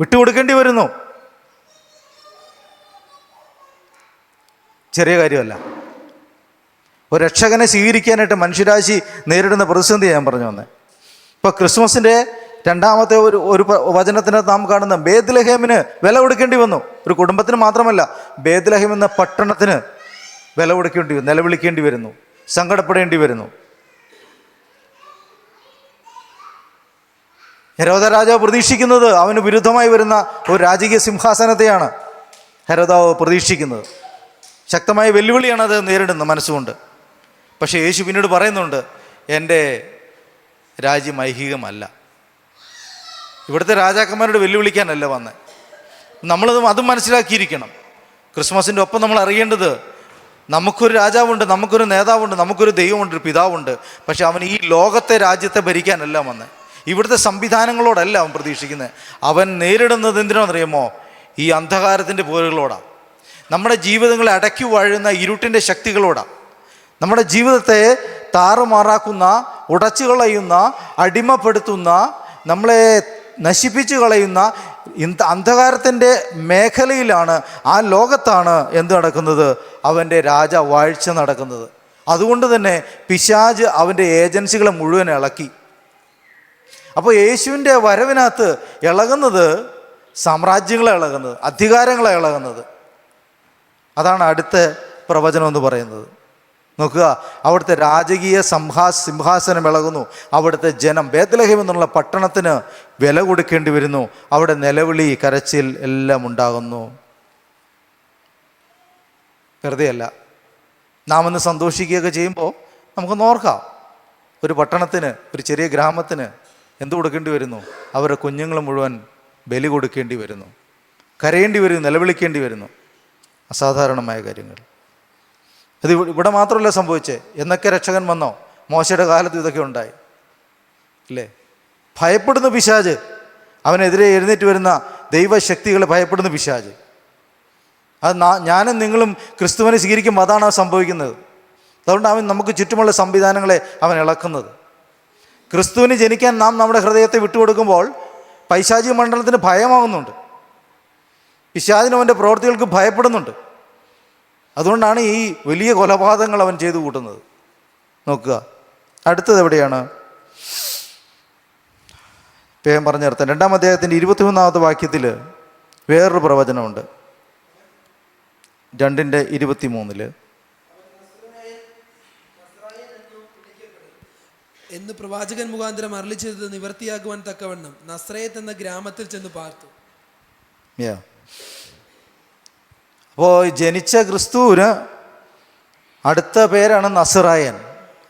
വിട്ടുകൊടുക്കേണ്ടി വരുന്നു. ചെറിയ കാര്യമല്ല. ഒരു രക്ഷകനെ സ്വീകരിക്കാനായിട്ട് മനുഷ്യരാശി നേരിടുന്ന പ്രതിസന്ധി ഞാൻ പറഞ്ഞു വന്നേ. ഇപ്പോൾ ക്രിസ്മസിന്റെ രണ്ടാമത്തെ ഒരു ഒരു വചനത്തിനകത്ത് നാം കാണുന്ന ബേദ്ലഹേമിന് വില കൊടുക്കേണ്ടി വന്നു. ഒരു കുടുംബത്തിന് മാത്രമല്ല ബേദ്ലഹേം എന്ന പട്ടണത്തിന് വില കൊടുക്കേണ്ടി വന്നു നിലവിളിക്കേണ്ടി വരുന്നു സങ്കടപ്പെടേണ്ടി വരുന്നു. ഹരോദ രാജാവ് പ്രതീക്ഷിക്കുന്നത് അവന് വിരുദ്ധമായി വരുന്ന ഒരു രാജകീയ സിംഹാസനത്തെയാണ് ഹരോദാവ് പ്രതീക്ഷിക്കുന്നത്. ശക്തമായ വെല്ലുവിളിയാണ് അത് നേരിടുന്നത് മനസ്സുകൊണ്ട്. പക്ഷേ യേശു പിന്നീട് പറയുന്നുണ്ട് എന്റെ രാജ്യം ഐഹികമല്ല. ഇവിടുത്തെ രാജാക്കന്മാരോട് വെല്ലുവിളിക്കാനല്ല വന്നത് നമ്മളത് അതും മനസ്സിലാക്കിയിരിക്കണം. ക്രിസ്മസിന്റെ ഒപ്പം നമ്മൾ അറിയേണ്ടത് നമുക്കൊരു രാജാവുണ്ട് നമുക്കൊരു നേതാവുണ്ട് നമുക്കൊരു ദൈവമുണ്ട് ഒരു പിതാവുണ്ട്. പക്ഷെ അവൻ ഈ ലോകത്തെ രാജ്യത്തെ ഭരിക്കാനല്ല വന്നത് ഇവിടുത്തെ സംവിധാനങ്ങളോടല്ല അവൻ പ്രതീക്ഷിക്കുന്നത് അവൻ നേരിടുന്നത് എന്തിനാണെന്നറിയാമോ? ഈ അന്ധകാരത്തിന്റെ പോലുകളോടാണ് നമ്മുടെ ജീവിതങ്ങളെ അടക്കി വാഴുന്ന ഇരുട്ടിന്റെ ശക്തികളോടാണ് നമ്മുടെ ജീവിതത്തെ താറുമാറാക്കുന്ന ഉടച്ചു കളയുന്ന അടിമപ്പെടുത്തുന്ന നമ്മളെ നശിപ്പിച്ചു കളയുന്ന അന്ധകാരത്തിന്റെ മേഖലയിലാണ് ആ ലോകത്താണ് എന്ത് നടക്കുന്നത്? അവന്റെ രാജ വാഴ്ച നടക്കുന്നത്. അതുകൊണ്ട് തന്നെ പിശാജ് അവന്റെ ഏജൻസികളെ മുഴുവൻ ഇളക്കി. അപ്പോൾ യേശുവിന്റെ വരവിനകത്ത് ഇളകുന്നത് സാമ്രാജ്യങ്ങളെ ഇളകുന്നത് അധികാരങ്ങളെ ഇളകുന്നത്. അതാണ് അടുത്ത പ്രവചനം എന്ന് പറയുന്നത്. നോക്കുക. അവിടുത്തെ രാജകീയ സംഹാ സിംഹാസനം ഇളകുന്നു. അവിടുത്തെ ജനം ബേത്തലഹം എന്നുള്ള പട്ടണത്തിന് വില കൊടുക്കേണ്ടി വരുന്നു. അവിടെ നിലവിളി കരച്ചിൽ എല്ലാം ഉണ്ടാകുന്നു. വെറുതെയല്ല. നാം ഒന്ന് സന്തോഷിക്കുകയൊക്കെ ചെയ്യുമ്പോൾ നമുക്കൊന്ന് നോർക്കാം ഒരു പട്ടണത്തിന് ഒരു ചെറിയ ഗ്രാമത്തിന് എന്ത് കൊടുക്കേണ്ടി വരുന്നു? അവരുടെ കുഞ്ഞുങ്ങൾ മുഴുവൻ ബലി കൊടുക്കേണ്ടി വരുന്നു. കരയേണ്ടി വരുന്നു നിലവിളിക്കേണ്ടി വരുന്നു. അസാധാരണമായ കാര്യങ്ങൾ. അത് ഇവിടെ മാത്രമല്ല സംഭവിച്ചേ. എന്നൊക്കെ രക്ഷകൻ വന്നോ? മോശയുടെ കാലത്ത് ഇതൊക്കെ ഉണ്ടായി. അല്ലേ? ഭയപ്പെടുന്ന പിശാജ്. അവനെതിരെ എഴുന്നേറ്റ് വരുന്ന ദൈവശക്തികളെ ഭയപ്പെടുന്ന പിശാജ്. അത് ഞാനും നിങ്ങളും ക്രിസ്തുവിനെ സ്വീകരിക്കുമ്പോൾ അതാണ് സംഭവിക്കുന്നത്. അതുകൊണ്ട് അവൻ നമുക്ക് ചുറ്റുമുള്ള സംവിധാനങ്ങളെ അവൻ ഇളക്കുന്നത്. ക്രിസ്തുവിന് ജനിക്കാൻ നാം നമ്മുടെ ഹൃദയത്തെ വിട്ടുകൊടുക്കുമ്പോൾ പൈശാചിക മണ്ഡലത്തിന് ഭയമാകുന്നുണ്ട്. പിശാചിനവന്റെ പ്രവൃത്തികൾക്ക് ഭയപ്പെടുന്നുണ്ട്. അതുകൊണ്ടാണ് ഈ വലിയ കൊലപാതകങ്ങൾ അവൻ ചെയ്തു കൂട്ടുന്നത്. നോക്കുക. അടുത്തത് എവിടെയാണ്? അദ്ദേഹം പറഞ്ഞു നിർത്താൻ രണ്ടാം അധ്യായത്തിന്റെ ഇരുപത്തിമൂന്നാമത്തെ വാക്യത്തിൽ വേറൊരു പ്രവചനമുണ്ട്. രണ്ടിന്റെ ഇരുപത്തിമൂന്നിൽ. എന്ന് പ്രവാചകൻ മുഖാന്തരം അരളി ചെയ്തത് നിവർത്തിയാക്കുവാൻ തക്കവണ്ണം. നസ്രയത്ത് എന്ന ഗ്രാമത്തിൽ ചെന്ന് പാർത്തു. അപ്പോൾ ജനിച്ച ക്രിസ്തുവിന് അടുത്ത പേരാണ് നസറായൻ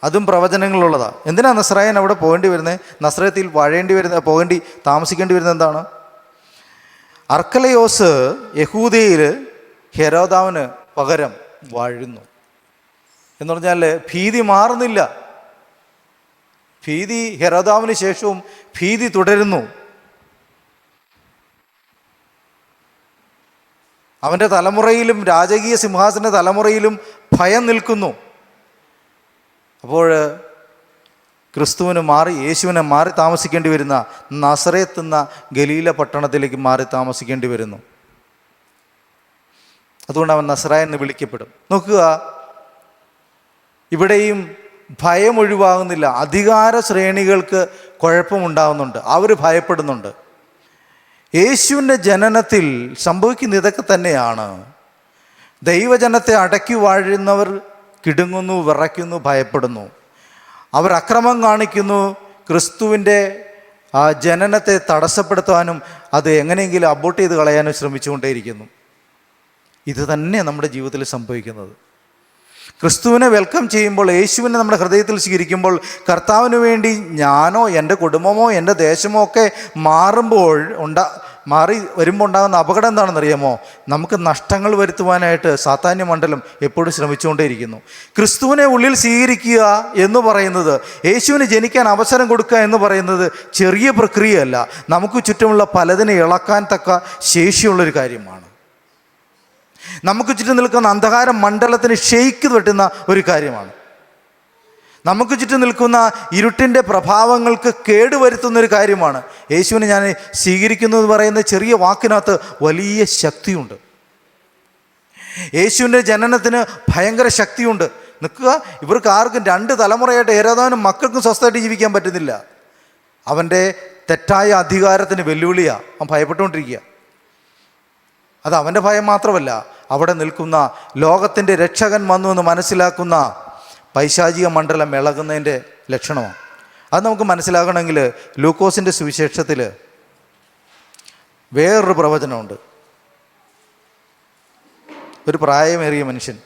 അതും പ്രവചനങ്ങളുള്ളതാണ് എന്തിനാ നസറായൻ അവിടെ പോകേണ്ടി വരുന്നത് നസ്രയത്തിൽ വഴേണ്ടി വരുന്ന പോകേണ്ടി താമസിക്കേണ്ടി വരുന്നത് എന്താണ്? അർക്കലയോസ് യഹൂദയിൽ ഹെരോദാവിന് പകരം വാഴുന്നു. എന്ന് പറഞ്ഞാൽ ഭീതി മാറുന്നില്ല. ഭീതി ഹെരോദാവിന് ശേഷവും ഭീതി തുടരുന്നു. അവന്റെ തലമുറയിലും രാജകീയ സിംഹാസന തലമുറയിലും ഭയം നിൽക്കുന്നു. അപ്പോൾ ക്രിസ്തുവിന് മാറി യേശുവിനെ മാറി താമസിക്കേണ്ടി വരുന്ന നസറേത്ത് എന്ന ഗലീല പട്ടണത്തിലേക്ക് മാറി താമസിക്കേണ്ടി വരുന്നു. അതുകൊണ്ട് അവൻ നസറായ എന്ന് വിളിക്കപ്പെടും. നോക്കുക ഇവിടെയും ഭയം ഒഴിവാകുന്നില്ല. അധികാര ശ്രേണികൾക്ക് കുഴപ്പമുണ്ടാകുന്നുണ്ട്. അവർ ഭയപ്പെടുന്നുണ്ട്. യേശുവിന്റെ ജനനത്തിൽ സംഭവിക്കുന്ന ഇതൊക്കെ തന്നെയാണ്. ദൈവജനത്തെ അടക്കി വാഴുന്നവർ കിടുങ്ങുന്നു വിറയ്ക്കുന്നു ഭയപ്പെടുന്നു. അവർ അക്രമം കാണിക്കുന്നു ക്രിസ്തുവിന്റെ ആ ജനനത്തെ തടസ്സപ്പെടുത്താനും അത് എങ്ങനെയെങ്കിലും അബോട്ട് ചെയ്ത് കളയാനും ശ്രമിച്ചുകൊണ്ടേയിരിക്കുന്നു. ഇത് തന്നെ നമ്മുടെ ജീവിതത്തിൽ സംഭവിക്കുന്നത്. ക്രിസ്തുവിനെ വെൽക്കം ചെയ്യുമ്പോൾ യേശുവിനെ നമ്മുടെ ഹൃദയത്തിൽ സ്വീകരിക്കുമ്പോൾ കർത്താവിന് വേണ്ടി ഞാനോ എന്റെ കുടുംബമോ എന്റെ ദേശമോ ഒക്കെ മാറുമ്പോൾ ഉണ്ടാ മാറി വരുമ്പോൾ ഉണ്ടാകുന്ന അപകടം എന്താണെന്നറിയാമോ നമുക്ക് നഷ്ടങ്ങൾ വരുത്തുവാനായിട്ട് സാത്താന്യ മണ്ഡലം എപ്പോഴും ശ്രമിച്ചുകൊണ്ടേയിരിക്കുന്നു. ക്രിസ്തുവിനെ ഉള്ളിൽ സ്വീകരിക്കുക എന്ന് പറയുന്നത് യേശുവിന് ജനിക്കാൻ അവസരം കൊടുക്കുക എന്ന് പറയുന്നത് ചെറിയ പ്രക്രിയയല്ല. നമുക്ക് ചുറ്റുമുള്ള പലതിനെ ഇളക്കാൻ തക്ക ശേഷിയുള്ളൊരു കാര്യമാണ്. നമുക്ക് ചുറ്റും നിൽക്കുന്ന അന്ധകാര മണ്ഡലത്തിന് ഷെയ്ക്ക് തട്ടുന്ന ഒരു കാര്യമാണ്. നമുക്ക് ചുറ്റും നിൽക്കുന്ന ഇരുട്ടിന്റെ പ്രഭാവങ്ങൾക്ക് കേടുവരുത്തുന്ന ഒരു കാര്യമാണ്. യേശുവിനെ ഞാൻ സ്വീകരിക്കുന്നു എന്ന് പറയുന്ന ചെറിയ വാക്കിനകത്ത് വലിയ ശക്തിയുണ്ട്. യേശുവിന്റെ ജനനത്തിന് ഭയങ്കര ശക്തിയുണ്ട്. നിൽക്കുക ഇവർക്ക് ആർക്കും രണ്ട് തലമുറയായിട്ട് ഏരാതാനും മക്കൾക്കും സ്വസ്ഥമായിട്ട് ജീവിക്കാൻ പറ്റുന്നില്ല. അവന്റെ തെറ്റായ അധികാരത്തിന് വെല്ലുവിളിയാണ് അവൻ ഭയപ്പെട്ടുകൊണ്ടിരിക്കുക. അത് അവന്റെ ഭയം മാത്രമല്ല അവിടെ നിൽക്കുന്ന ലോകത്തിന്റെ രക്ഷകൻ വന്നു എന്ന് മനസ്സിലാക്കുന്ന പൈശാചിക മണ്ഡലം ഇളകുന്നതിന്റെ ലക്ഷണമാണ്. അത് നമുക്ക് മനസ്സിലാകണമെങ്കിൽ ലൂക്കോസിന്റെ സുവിശേഷത്തിൽ വേറൊരു പ്രവചനമുണ്ട്. ഒരു പ്രായമേറിയ മനുഷ്യൻ.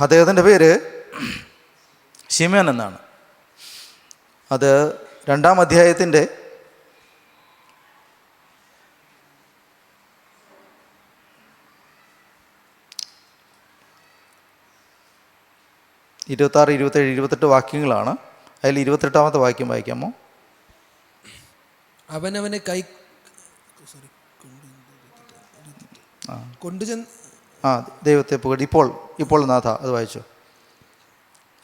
അദ്ദേഹത്തിന്റെ പേര് ഷിമേൻ എന്നാണ്. അത് രണ്ടാം അധ്യായത്തിന്റെ ഇരുപത്താറ് ഇരുപത്തേഴ് ഇരുപത്തെട്ട് വാക്യങ്ങളാണ്. അതിൽ ഇരുപത്തെട്ടാമത്തെ വാക്യം വായിക്കാമോ? അവനവനെ കൈ സോറി കൊണ്ടുചെന്ന് ആ ദൈവത്തെ പുകഴ്. ഇപ്പോൾ ഇപ്പോൾ നാഥ അത് വായിച്ചു.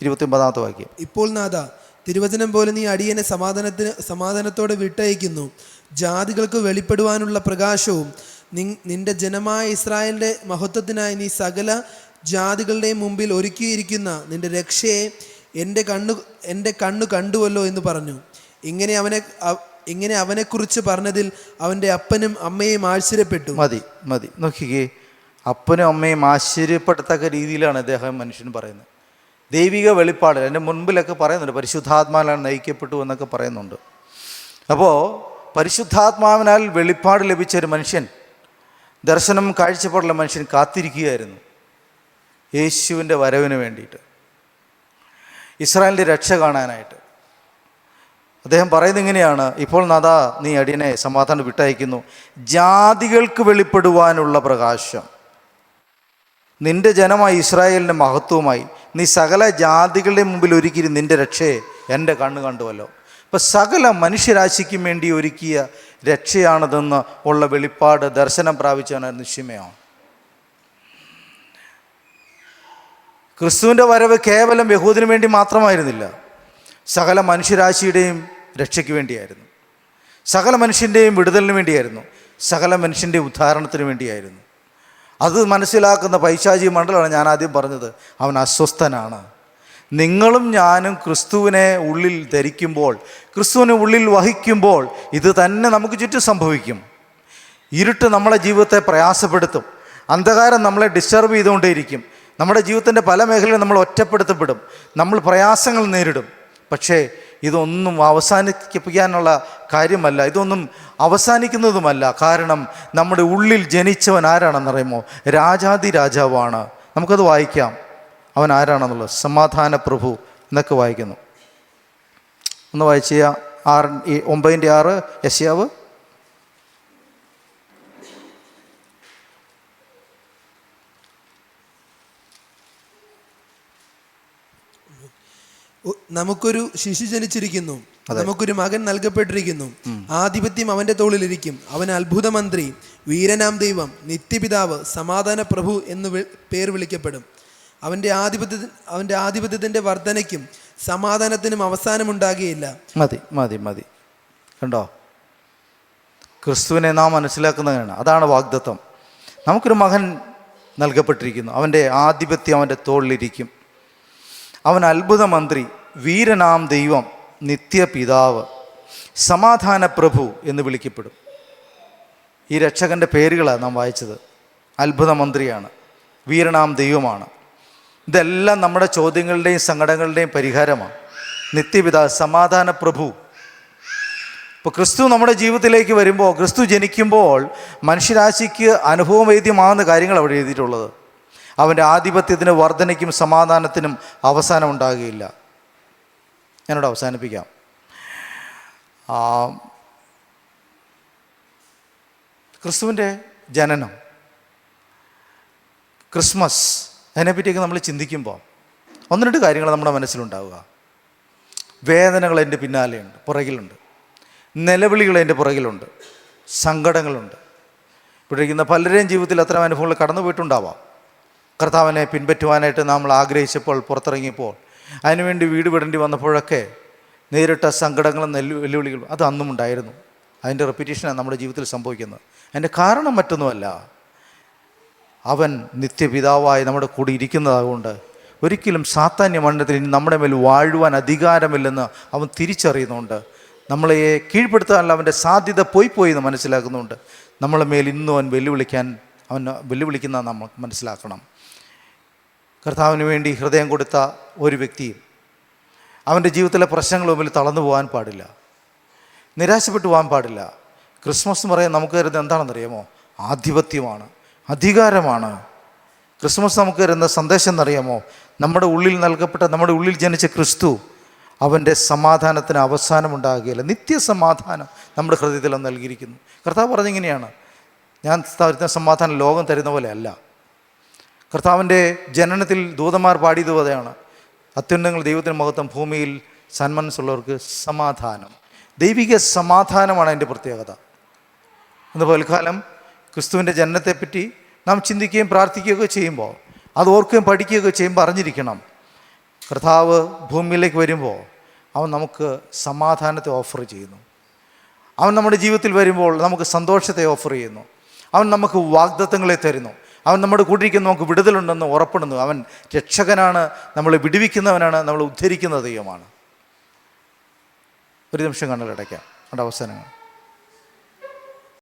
ഇരുപത്തി ഒമ്പതാമത്തെ വാക്യം. ഇപ്പോൾ നാഥ തിരുവചനം പോലെ നീ അടിയനെ സമാധാനത്തിന് സമാധാനത്തോടെ വിട്ടയക്കുന്നു. ജാതികൾക്ക് വെളിപ്പെടുവാനുള്ള പ്രകാശവും നി നിന്റെ ജനമായ ഇസ്രായേലിന്റെ മഹത്വത്തിനായി നീ സകല ജാതികളുടെയും മുമ്പിൽ ഒരുക്കിയിരിക്കുന്ന നിന്റെ രക്ഷയെ എന്റെ കണ്ണു എന്റെ കണ്ണു കണ്ടുവല്ലോ എന്ന് പറഞ്ഞു. ഇങ്ങനെ അവനെ അവ- ഇങ്ങനെ അവനെക്കുറിച്ച് പറഞ്ഞതിൽ അവന്റെ അപ്പനും അമ്മയും ആശ്ചര്യപ്പെട്ടു. മതി മതി. നോക്കിക്കേ അപ്പനും അമ്മയും ആശ്ചര്യപ്പെടത്തക്ക രീതിയിലാണ് അദ്ദേഹം മനുഷ്യൻ പറയുന്നത്. ദൈവിക വെളിപ്പാട് എന്റെ മുൻപിലൊക്കെ പറയുന്നുണ്ട് പരിശുദ്ധാത്മാവിനാൽ നയിക്കപ്പെട്ടു എന്നൊക്കെ പറയുന്നുണ്ട്. അപ്പോൾ പരിശുദ്ധാത്മാവിനാൽ വെളിപ്പാട് ലഭിച്ച ഒരു മനുഷ്യൻ ദർശനം കാഴ്ചപ്പാടുള്ള മനുഷ്യൻ കാത്തിരിക്കുകയായിരുന്നു. യേശുവിന്റെ വരവിന് വേണ്ടിയിട്ട്. ഇസ്രായേലിന്റെ രക്ഷ കാണാനായിട്ട്. അദ്ദേഹം പറയുന്നത് ഇങ്ങനെയാണ് ഇപ്പോൾ നാദാ നീ അടിയനെ സമാധാനം വിട്ടയക്കുന്നു. ജാതികൾക്ക് വെളിപ്പെടുവാനുള്ള പ്രകാശം. നിന്റെ ജനമായി ഇസ്രായേലിന്റെ മഹത്വമായി നീ സകല ജാതികളുടെ മുമ്പിൽ ഒരുക്കി നിന്റെ രക്ഷയെ എന്റെ കണ്ണ് കണ്ടുവല്ലോ. ഇപ്പം സകല മനുഷ്യരാശിക്കും വേണ്ടി ഒരുക്കിയ രക്ഷയാണതെന്ന് ഉള്ള വെളിപ്പാട് ദർശനം പ്രാപിച്ചവനായിരുന്നു ശിമയോൻ. ക്രിസ്തുവിന്റെ വരവ് കേവലം യഹൂദിനു വേണ്ടി മാത്രമായിരുന്നില്ല. സകല മനുഷ്യരാശിയുടെയും രക്ഷയ്ക്ക് വേണ്ടിയായിരുന്നു. സകല മനുഷ്യന്റെയും വിടുതലിന് വേണ്ടിയായിരുന്നു. സകല മനുഷ്യന്റെ ഉദ്ധാരണത്തിന് വേണ്ടിയായിരുന്നു. അത് മനസ്സിലാക്കുന്ന പൈശാചി മണ്ഡലമാണ് ഞാൻ ആദ്യം പറഞ്ഞത്. അവൻ അസ്വസ്ഥനാണ്. നിങ്ങളും ഞാനും ക്രിസ്തുവിനെ ഉള്ളിൽ ധരിക്കുമ്പോൾ ക്രിസ്തുവിനെ ഉള്ളിൽ വഹിക്കുമ്പോൾ ഇത് തന്നെ നമുക്ക് ചുറ്റും സംഭവിക്കും. ഇരുട്ട് നമ്മളെ ജീവിതത്തെ പ്രയാസപ്പെടുത്തും. അന്ധകാരം നമ്മളെ ഡിസ്റ്റർബ് ചെയ്തുകൊണ്ടേയിരിക്കും. നമ്മുടെ ജീവിതത്തിന്റെ പല മേഖലയിലും നമ്മൾ ഒറ്റപ്പെടുത്തപ്പെടും. നമ്മൾ പ്രയാസങ്ങൾ നേരിടും. പക്ഷേ ഇതൊന്നും അവസാനിപ്പിക്കാനുള്ള കാര്യമല്ല ഇതൊന്നും അവസാനിക്കുന്നതുമല്ല. കാരണം നമ്മുടെ ഉള്ളിൽ ജനിച്ചവൻ ആരാണെന്നറിയുമോ? രാജാതി രാജാവാണ് നമുക്കത് വായിക്കാം. അവൻ ആരാണെന്നുള്ളത്? സമാധാന പ്രഭു എന്നൊക്കെ വായിക്കുന്നു. ഒന്ന് വായിച്ച ആറ് ഒമ്പതിന്റെ ആറ് യശ്യാവ് നമുക്കൊരു ശിശു ജനിച്ചിരിക്കുന്നു. നമുക്കൊരു മകൻ നൽകപ്പെട്ടിരിക്കുന്നു. ആധിപത്യം അവന്റെ തോളിലിരിക്കും. അവൻ അത്ഭുത മന്ത്രി വീരനാം ദൈവം നിത്യപിതാവ് സമാധാന പ്രഭു എന്ന് പേർ വിളിക്കപ്പെടും. അവന്റെ ആധിപത്യ അവന്റെ ആധിപത്യത്തിന്റെ വർധനയ്ക്കും സമാധാനത്തിനും അവസാനമുണ്ടാകുകയില്ല. മതി മതി മതി. കണ്ടോ? ക്രിസ്തുവിനെ നാം മനസ്സിലാക്കുന്നതാണ് അതാണ് വാഗ്ദത്വം നമുക്കൊരു മകൻ നൽകപ്പെട്ടിരിക്കുന്നു. അവന്റെ ആധിപത്യം അവന്റെ തോളിലിരിക്കും. അവൻ അത്ഭുത മന്ത്രി വീരനാം ദൈവം നിത്യപിതാവ് സമാധാന പ്രഭു എന്ന് വിളിക്കപ്പെടും. ഈ രക്ഷകന്റെ പേരുകളാണ് നാം വായിച്ചത്. അത്ഭുത മന്ത്രിയാണ് വീരനാം ദൈവമാണ്. ഇതെല്ലാം നമ്മുടെ ചോദ്യങ്ങളുടെയും സങ്കടങ്ങളുടെയും പരിഹാരമാണ്. നിത്യപിതാ സമാധാന പ്രഭു. ഇപ്പോൾ ക്രിസ്തു നമ്മുടെ ജീവിതത്തിലേക്ക് വരുമ്പോൾ ക്രിസ്തു ജനിക്കുമ്പോൾ മനുഷ്യരാശിക്ക് അനുഭവവേദ്യമാകുന്ന കാര്യങ്ങൾ അവിടെ എഴുതിയിട്ടുള്ളത്. അവന്റെ ആധിപത്യത്തിന് വർധനയ്ക്കും സമാധാനത്തിനും അവസാനം ഉണ്ടാകുകയില്ല. ഞാനോട് അവസാനിപ്പിക്കാം. ക്രിസ്തുവിന്റെ ജനനം ക്രിസ്മസ് അതിനെപ്പറ്റിയൊക്കെ നമ്മൾ ചിന്തിക്കുമ്പോൾ ഒന്ന് രണ്ട് കാര്യങ്ങൾ നമ്മുടെ മനസ്സിലുണ്ടാവുക. വേദനകൾ എന്റെ പിന്നാലെയുണ്ട് പുറകിലുണ്ട്. നിലവിളികൾ എന്റെ പുറകിലുണ്ട് സങ്കടങ്ങളുണ്ട്. ഇവിടെ പലരുടെയും ജീവിതത്തിൽ അത്തരം അനുഭവങ്ങൾ കടന്നു പോയിട്ടുണ്ടാവാം കർത്താവിനെ പിൻപറ്റുവാനായിട്ട് നമ്മൾ ആഗ്രഹിച്ചപ്പോൾ പുറത്തിറങ്ങിയപ്പോൾ അതിനുവേണ്ടി വീട് വിടേണ്ടി വന്നപ്പോഴൊക്കെ നേരിട്ട സങ്കടങ്ങളും നെല്ലു വെല്ലുവിളികളും അത് അന്നും ഉണ്ടായിരുന്നു. അതിന്റെ റെപ്പിറ്റേഷനാണ് നമ്മുടെ ജീവിതത്തിൽ സംഭവിക്കുന്നത്. അതിന്റെ കാരണം മറ്റൊന്നുമല്ല. അവൻ നിത്യപിതാവായി നമ്മുടെ കൂടെ ഇരിക്കുന്നതാകൊണ്ട് ഒരിക്കലും സാത്താന്യ മണ്ഡലത്തിൽ ഇനി നമ്മുടെ മേൽ വാഴുവാൻ അധികാരമില്ലെന്ന് അവൻ തിരിച്ചറിയുന്നുണ്ട്. നമ്മളെ കീഴ്പ്പെടുത്താനുള്ള അവന്റെ സാധ്യത പോയി പോയി എന്ന് മനസ്സിലാക്കുന്നുണ്ട്. നമ്മളെ മേൽ ഇന്നും അവൻ വെല്ലുവിളിക്കാൻ അവൻ വെല്ലുവിളിക്കുന്ന നമ്മൾ മനസ്സിലാക്കണം. കർത്താവിന് വേണ്ടി ഹൃദയം കൊടുത്ത ഒരു വ്യക്തിയും അവന്റെ ജീവിതത്തിലെ പ്രശ്നങ്ങൾ മുമ്പിൽ തളർന്നു പോകാൻ പാടില്ല നിരാശപ്പെട്ടു പോകാൻ പാടില്ല. ക്രിസ്മസ് എന്ന് പറയാൻ നമുക്ക് തരുന്നത് എന്താണെന്നറിയാമോ? ആധിപത്യമാണ് അധികാരമാണ്. ക്രിസ്മസ് നമുക്ക് തരുന്ന സന്ദേശം എന്നറിയാമോ? നമ്മുടെ ഉള്ളിൽ നൽകപ്പെട്ട നമ്മുടെ ഉള്ളിൽ ജനിച്ച ക്രിസ്തു അവന്റെ സമാധാനത്തിന് അവസാനമുണ്ടാകുകയില്ല നിത്യസമാധാനം നമ്മുടെ ഹൃദയത്തിൽ നൽകിയിരിക്കുന്നു. കർത്താവ് പറഞ്ഞിങ്ങനെയാണ് ഞാൻ തരുന്ന സമാധാനം ലോകം തരുന്ന പോലെ അല്ല. കർത്താവിന്റെ ജനനത്തിൽ ദൂതന്മാർ പാടിയതുപോലെയാണ് അത്യുന്നങ്ങൾ ദൈവത്തിന് മഹത്വം ഭൂമിയിൽ സന്മനസ്സുള്ളവർക്ക് സമാധാനം. ദൈവിക സമാധാനമാണ് അതിന്റെ പ്രത്യേകത. ഇന്ന് പൽക്കാലം ക്രിസ്തുവിന്റെ ജനനത്തെപ്പറ്റി നാം ചിന്തിക്കുകയും പ്രാർത്ഥിക്കുകയൊക്കെ ചെയ്യുമ്പോൾ അത് ഓർക്കുകയും പഠിക്കുകയൊക്കെ ചെയ്യുമ്പോൾ അറിഞ്ഞിരിക്കണം. കർത്താവ് ഭൂമിയിലേക്ക് വരുമ്പോൾ അവൻ നമുക്ക് സമാധാനത്തെ ഓഫർ ചെയ്യുന്നു. അവൻ നമ്മുടെ ജീവിതത്തിൽ വരുമ്പോൾ നമുക്ക് സന്തോഷത്തെ ഓഫർ ചെയ്യുന്നു. അവൻ നമുക്ക് വാഗ്ദത്തങ്ങളെ തരുന്നു. അവൻ നമ്മുടെ കൂടെ ഇരിക്കുന്ന നമുക്ക് വിടുതലുണ്ടെന്ന് ഉറപ്പെടുന്നു. അവൻ രക്ഷകനാണ് നമ്മളെ വിടുവിക്കുന്നവനാണ് നമ്മളെ ഉദ്ധരിക്കുന്ന ദൈവമാണ്. ഒരു നിമിഷം കണ്ണുകളടയ്ക്കാം അവിടെ അവസാനങ്ങൾ.